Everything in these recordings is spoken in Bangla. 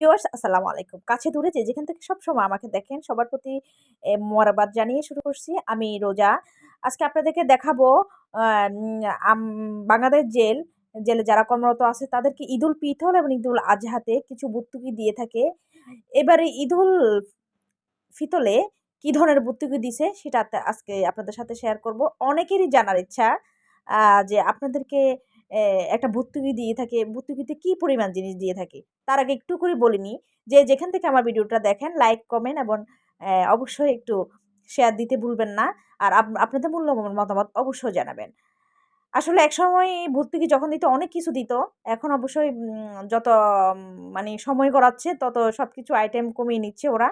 ভিউয়ার্স আসসালামু আলাইকুম। কাছে দূরে যে যেখান থেকে সবসময় আমাকে দেখেন সবার প্রতি এ মোবারকবাদ জানিয়ে শুরু করছি। আমি রোজা। আজকে আপনাদেরকে দেখাবো বাংলাদেশ জেল, জেলে যারা কর্মরত আছে তাদেরকে ঈদুল ফিতর এবং ঈদুল আজহাতে কিছু ভর্তুকি দিয়ে থাকে। এবারে ঈদুল ফিতলে কি ধরনের ভর্তুকি দিছে সেটা আজকে আপনাদের সাথে শেয়ার করব। অনেকেরই জানার ইচ্ছা যে আপনাদেরকে একটা ভর্তুকি দিয়ে থাকে, ভর্তুকিতে কি পরিমাণ জিনিস দিয়ে থাকে? তার আগে একটু করে বলে নিই যে যেখান থেকে আমার ভিডিওটা দেখেন লাইক, কমেন্ট এবং অবশ্যই একটু শেয়ার দিতে ভুলবেন না। আর আপ আপনাদের মূল্যবান মতামত অবশ্যই জানাবেন। আসলে একসময় ভর্তুকি যখন দিত অনেক কিছু দিত। এখন অবশ্যই যত মানে সময় গড়াচ্ছে তত সব কিছু আইটেম কমিয়ে নিচ্ছে ওরা।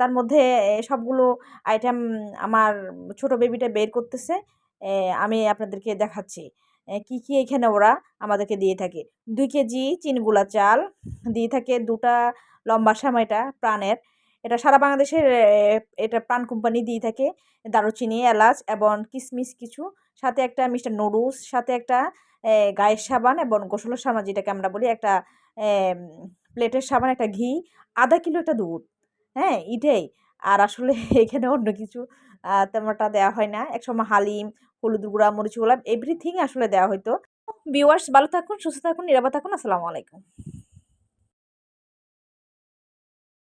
তার মধ্যে সবগুলো আইটেম আমার ছোট বেবিটা বের করতেছে। আমি আপনাদেরকে দেখাচ্ছি। কি, কি এখানে ওরা আমাদেরকে দিয়ে থাকে। দুই কেজি চিনগুলা চাল দিয়ে থাকে ২ টা লম্বা সেমাইটা প্রাণের। এটা সারা বাংলাদেশের এটা প্রাণ কোম্পানি দিয়ে থাকে। দারুচিনি, এলাচ এবং কিসমিস কিছু। সাথে একটা মিস্টার নুডলস, সাথে একটা গায়ের সাবান এবং গোসলের সাবান যেটাকে আমরা বলি একটা প্লেটের সাবান, একটা ঘি, ০.৫ কিলো একটা দুধ। হ্যাঁ? এটাই। আর আসলে এখানে অন্য কিছু তেমনটা দেয়া হয় না। একসময় হালিম, হলুদ গুঁড়া, মরিচ গুঁড়া এভরিথিং আসলে দেওয়া হইতো। ভিউয়ার্স ভালো থাকুন, সুস্থ থাকুন, নিরাপদ থাকুন। আসসালামু আলাইকুম।